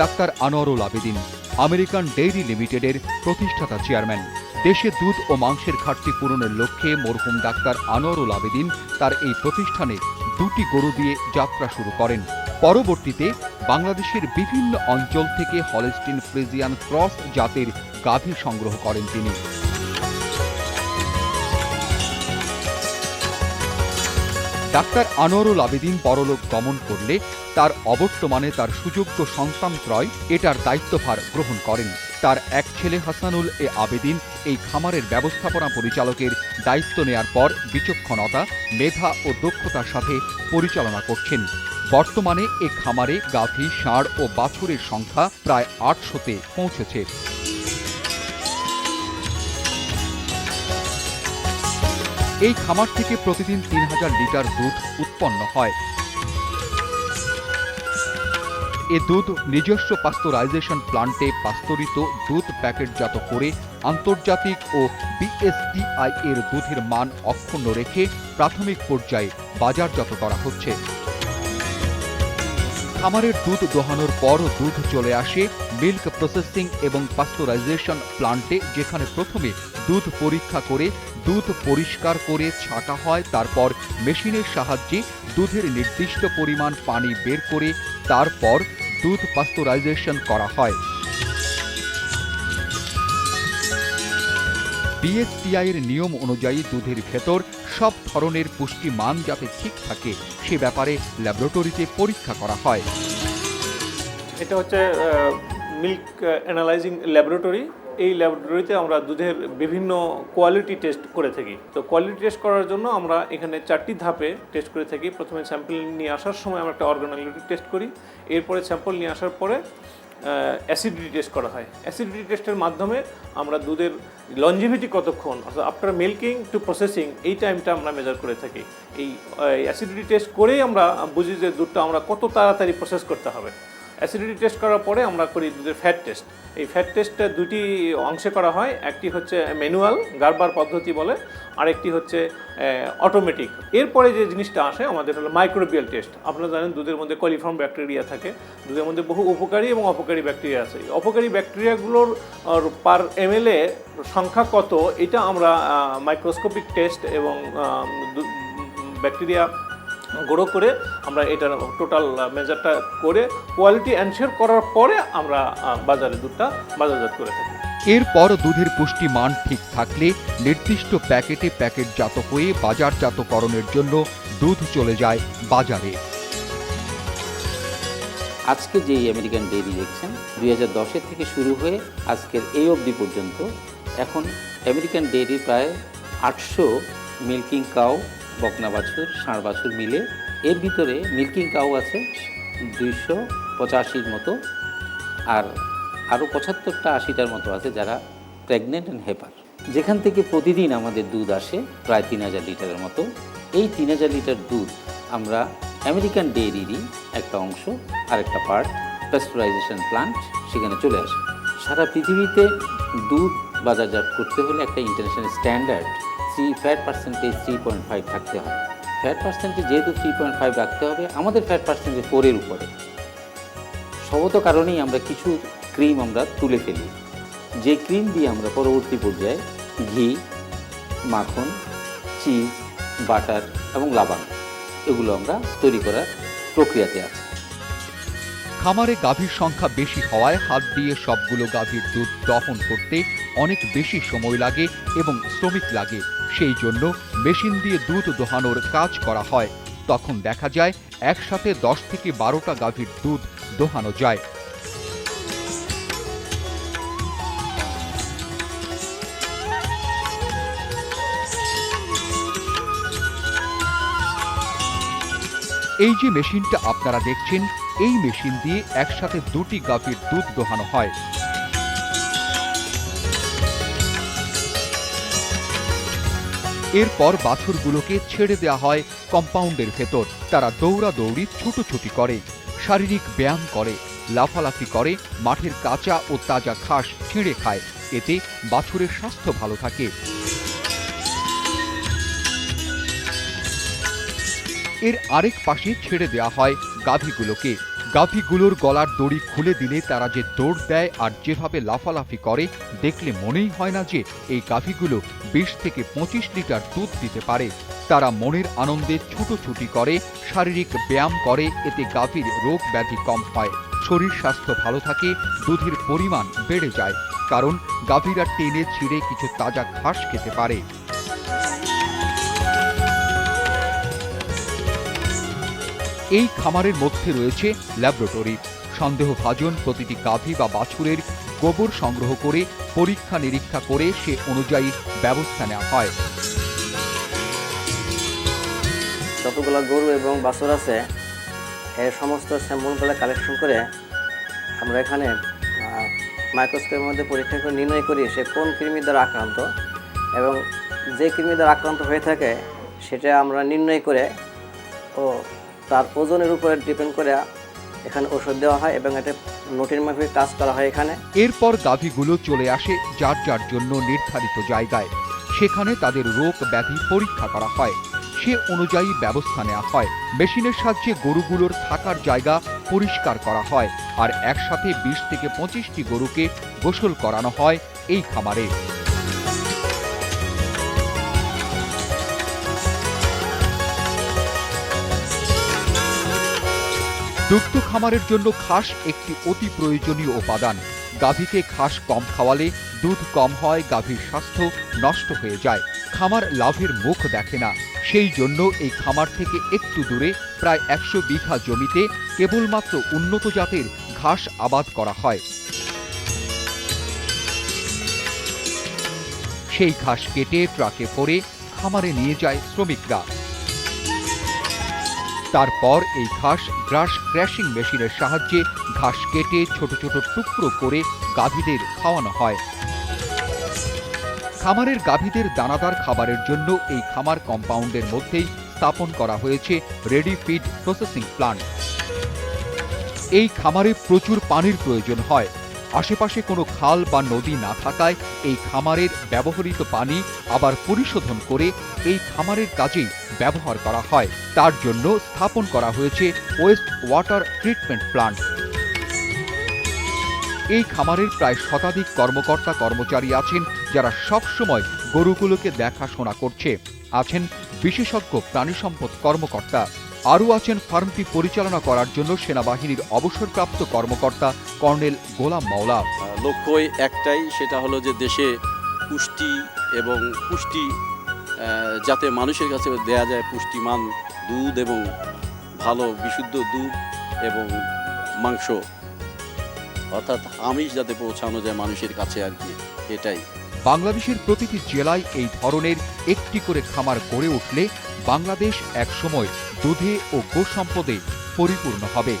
Doctor Anwarul Abedin, American dairy লিমিটেডের প্রতিষ্ঠাতা chairman. দেশে দুধ ও মাংসের ঘাটতি পূরণের লক্ষ্যে মরহুম ডাক্তার আনোয়ারুল আবেদিন তার এই প্রতিষ্ঠানে দুটি গরু দিয়ে যাত্রা শুরু করেন। পরবর্তীতে বাংলাদেশের বিভিন্ন অঞ্চল থেকে হলেস্টিন ফ্রিজিয়ান ক্রস জাতের গাভী সংগ্রহ করেন তিনি। ডাক্তার আনোয়ারুল আবেদিন পরলোক গমন করলে তার অবর্তমানে তার সুযোগ্য সন্তান ক্রয় এটার দায়িত্বভার গ্রহণ করেন। তার এক ছেলে হাসানুল এ আবেদিন এই খামারের ব্যবস্থাপনা পরিচালকের দায়িত্ব নেয়ার পর বিচক্ষণতা, মেধা ও দক্ষতার সাথে পরিচালনা করছেন। বর্তমানে এ খামারে গাভী, ষাঁড় ও বাছুরের সংখ্যা প্রায় আটশোতে পৌঁছেছে। এই খামার থেকে প্রতিদিন তিন হাজার লিটার দুধ উৎপন্ন হয়। এ দুধ নিজস্ব পাস্তরাইজেশন প্লান্টে পাস্তরিত দুধ প্যাকেটজাত করে আন্তর্জাতিক ও বিএসটিআই এর দুধের মান অক্ষুণ্ণ রেখে প্রাথমিক পর্যায়ে বাজারজাত করা হচ্ছে। খামারের দুধ দোহানোর পর দুধ চলে আসে মিল্ক প্রসেসিং এবং পাস্তরাইজেশন প্লান্টে যেখানে প্রথমে দুধ পরীক্ষা করে, দুধ পরিষ্কার করে ছাকা হয়, তারপর মেশিনের সাহায্যে দুধের নির্দিষ্ট পরিমাণ পানি বের করে তারপর দুধ পাস্তরাইজেশন করা হয়। বিএসটিআই এর নিয়ম অনুযায়ী দুধের ভেতর সব ধরনের পুষ্টি মান যাতে ঠিক থাকে, সে ব্যাপারে ল্যাবরেটরিতে পরীক্ষা করা হয়। এটা হচ্ছে মিল্ক অ্যানালাইজিং ল্যাবরেটরি এই ল্যাবরেটরিতে আমরা দুধের বিভিন্ন কোয়ালিটি টেস্ট করে থাকি। তো কোয়ালিটি টেস্ট করার জন্য আমরা এখানে চারটি ধাপে টেস্ট করে থাকি। প্রথমে স্যাম্পল নিয়ে আসার সময় আমরা একটা অর্গানালিটি টেস্ট করি। এরপরে স্যাম্পল নিয়ে আসার পরে অ্যাসিডিটি টেস্ট করা হয়। অ্যাসিডিটি টেস্টের মাধ্যমে আমরা দুধের লঞ্জিভিটি কতক্ষণ, অর্থাৎ আফটার মিল্কিং টু প্রসেসিং এই টাইমটা আমরা মেজার করে থাকি। এই অ্যাসিডিটি টেস্ট করেই আমরা বুঝি যে দুধটা আমরা কত তাড়াতাড়ি প্রসেস করতে হবে। অ্যাসিডিটি টেস্ট করার পরে আমরা করি দুধের ফ্যাট টেস্ট এই ফ্যাট টেস্টটা দুটি অংশে করা হয়, একটি হচ্ছে ম্যানুয়াল গারবার পদ্ধতি বলে, আরেকটি হচ্ছে অটোমেটিক এরপরে যে জিনিসটা আসে, আমাদের হলো মাইক্রোবিয়াল টেস্ট আপনারা জানেন দুধের মধ্যে কলিফর্ম ব্যাকটেরিয়া থাকে। দুধের মধ্যে বহু উপকারী এবং অপকারী ব্যাকটেরিয়া আছে। অপকারী ব্যাকটেরিয়াগুলোর পার এম সংখ্যা কত, এটা আমরা মাইক্রোস্কোপিক টেস্ট এবং ব্যাকটেরিয়া গুঁড়ো করে আমরা এটার টোটাল মেজারটা করে কোয়ালিটি এনশিওর করার পরে আমরা বাজারে দুধটা বাজারজাত করে থাকি। এরপর দুধের পুষ্টি মান ঠিক থাকলে নির্দিষ্ট প্যাকেটে প্যাকেটজাত হয়ে বাজারজাতকরণের জন্য দুধ চলে যায় বাজারে। আজকে যেই আমেরিকান ডেইরি দেখছেন দুই হাজার দশের থেকে শুরু হয়ে আজকের এই অবধি পর্যন্ত এখন আমেরিকান ডেইরি প্রায় আটশো মিল্কিং কাউ বকনা বাছুর, ষাঁড় বাছুর মিলে। এর ভিতরে মিল্কিং কাউ আছে, দুইশো পঁচাশির মতো। আর আরও পঁচাত্তরটা আশিটার মতো আছে যারা প্রেগনেন্ট অ্যান্ড হেপার। যেখান থেকে প্রতিদিন আমাদের দুধ আসে, প্রায় তিন হাজার লিটারের মতো। এই তিন হাজার লিটার দুধ আমরা আমেরিকান ডেইরিরই একটা অংশ আর একটা পার্ট প্যাস্টুরাইজেশন প্লান্ট সেখানে চলে আসে। সারা পৃথিবীতে দুধ বাজারজাত করতে হলে একটা international standard three fat percentage three point five থাকতে হয় ফ্যাট পার্সেন্টেজ যেহেতু থ্রি পয়েন্ট ফাইভ রাখতে হবে, আমাদের ফ্যাট পার্সেন্টেজ ফোরের উপরে। সবত কারণেই আমরা কিছু ক্রিম আমরা তুলে ফেলি। যে ক্রিম দিয়ে আমরা পরবর্তী পর্যায়ে ঘি, মাখন চিজ বাটার এবং লাবান এগুলো আমরা তৈরি করার প্রক্রিয়াতে আছি। খামারে গাভীর সংখ্যা বেশি হওয়ায় হাত দিয়ে সবগুলো গাভীর দুধ দহন করতে অনেক বেশি সময় লাগে এবং শ্রমিক লাগে। সেই জন্য মেশিন দিয়ে দুধ দোহানোর কাজ করা হয়। তখন দেখা যায়, একসাথে দশ থেকে বারোটা গাভীর দুধ দোহানো যায়। এই যে মেশিনটা আপনারা দেখছেন, এই মেশিন দিয়ে একসাথে দুটি গাভীর দুধ দোহানো হয়। এরপর বাছুরগুলোকে ছেড়ে দেওয়া হয় কম্পাউন্ডের ভেতর। তারা দৌড়াদৌড়ি, ছুটোছুটি করে, শারীরিক ব্যায়াম করে, লাফালাফি করে, মাঠের কাঁচা ও তাজা ঘাস ছিঁড়ে খায়। এতে বাছুরের স্বাস্থ্য ভালো থাকে। এর আরেক পাশে ছেড়ে দেওয়া হয় গাভীগুলোকে। গাভীগুলোর গলার দড়ি খুলে দিলে তারা যে দৌড় দেয় আর যেভাবে লাফালাফি করে, দেখলে মনেই হয় না যে এই গাভীগুলো বিশ থেকে পঁচিশ লিটার দুধ দিতে পারে। তারা মনের আনন্দে ছুটোছুটি করে, শারীরিক ব্যায়াম করে, এতে গাভীর রোগ ব্যাধি কম হয়। শরীর স্বাস্থ্য ভালো থাকে, দুধের পরিমাণ বেড়ে যায়। কারণ গাভীরা টেনে ছিঁড়ে কিছু তাজা ঘাস খেতে পারে। এই খামারের মধ্যে রয়েছে ল্যাবরেটরি, সন্দেহভাজন প্রতিটি গাভী বা বাছুরের গোবর সংগ্রহ করে পরীক্ষা নিরীক্ষা করে সে অনুযায়ী ব্যবস্থা নেওয়া হয়। যতগুলো গরু এবং বাছুর আছে, এর সমস্ত স্যাম্পলগুলো কালেকশন করে আমরা এখানে মাইক্রোস্কোপের মধ্যে পরীক্ষা করে নির্ণয় করি সে কোন কৃমি দ্বারা আক্রান্ত এবং যে কৃমি দ্বারা আক্রান্ত হয়ে থাকে, সেটা আমরা নির্ণয় করে ও তার ওজনের উপরে ডিপেন্ড করে এখানে ওষুধ দেওয়া হয় এবং এটা নোটের মাফিক কাজ করা হয় এখানে। এরপর গাভীগুলো চলে আসে যার যার জন্য নির্ধারিত জায়গায়। সেখানে তাদের রোগ ব্যাধি পরীক্ষা করা হয়। সে অনুযায়ী ব্যবস্থা নেওয়া হয়। মেশিনের সাহায্যে গরুগুলোর থাকার জায়গা পরিষ্কার করা হয় আর একসাথে বিশ থেকে পঁচিশটি গরুকে গোসল করানো হয় এই খামারে। দুগ্ধ খামারের জন্য ঘাস একটি অতি প্রয়োজনীয় উপাদান। গাভীকে ঘাস কম খাওয়ালে দুধ কম হয়, গাভীর স্বাস্থ্য নষ্ট হয়ে যায়। খামার লাভের মুখ দেখে না। সেই জন্য এই খামার থেকে একটু দূরে প্রায় একশো বিঘা জমিতে কেবলমাত্র উন্নত জাতের ঘাস আবাদ করা হয়। সেই ঘাস কেটে ট্রাকে ভরে খামারে নিয়ে যায় শ্রমিকরা। তারপর এই ঘাস গ্রাস ক্র্যাশিং মেশিনের সাহায্যে ঘাস কেটে ছোট ছোট টুকরো করে গাভীদের খাওয়ানো হয়। খামারের গাভীদের দানাদার খাবারের জন্য এই খামার কম্পাউন্ডের মধ্যেই স্থাপন করা হয়েছে রেডি ফিড প্রসেসিং প্লান্ট। এই খামারে প্রচুর পানির প্রয়োজন হয়। আশেপাশে কোনো খাল বা নদী না থাকায় এই খামারের ব্যবহৃত পানি আবার পরিশোধন করে এই খামারের কাজেই ব্যবহার করা হয়। তার জন্য স্থাপন করা হয়েছে ওয়েস্ট ওয়াটার ট্রিটমেন্ট প্লান্ট। এই খামারের প্রায় শতাধিক কর্মকর্তা কর্মচারী আছেন যারা সব সময় গরুগুলোকে দেখাশোনা করছে। আছেন বিশেষজ্ঞ প্রাণী সম্পদ কর্মকর্তা। আরও আছেন ফার্মটি পরিচালনা করার জন্য সেনাবাহিনীর অবসরপ্রাপ্ত কর্মকর্তা কর্নেল গোলাম মাওলা। লক্ষ্যই একটাই সেটা হলো যে দেশে পুষ্টি এবং পুষ্টি যাতে মানুষের কাছে দেয়া যায় পুষ্টিমান দুধ এবং ভালো বিশুদ্ধ দুধ এবং মাংস। অর্থাৎ আমিষ যাতে পৌঁছানো যায় মানুষের কাছে আর কি এটাই। বাংলাদেশের প্রতিটি জেলায় এই ধরনের একটি করে খামার গড়ে উঠলে বাংলাদেশ একসময় দুধে ও গো সম্পদে পরিপূর্ণ হবে।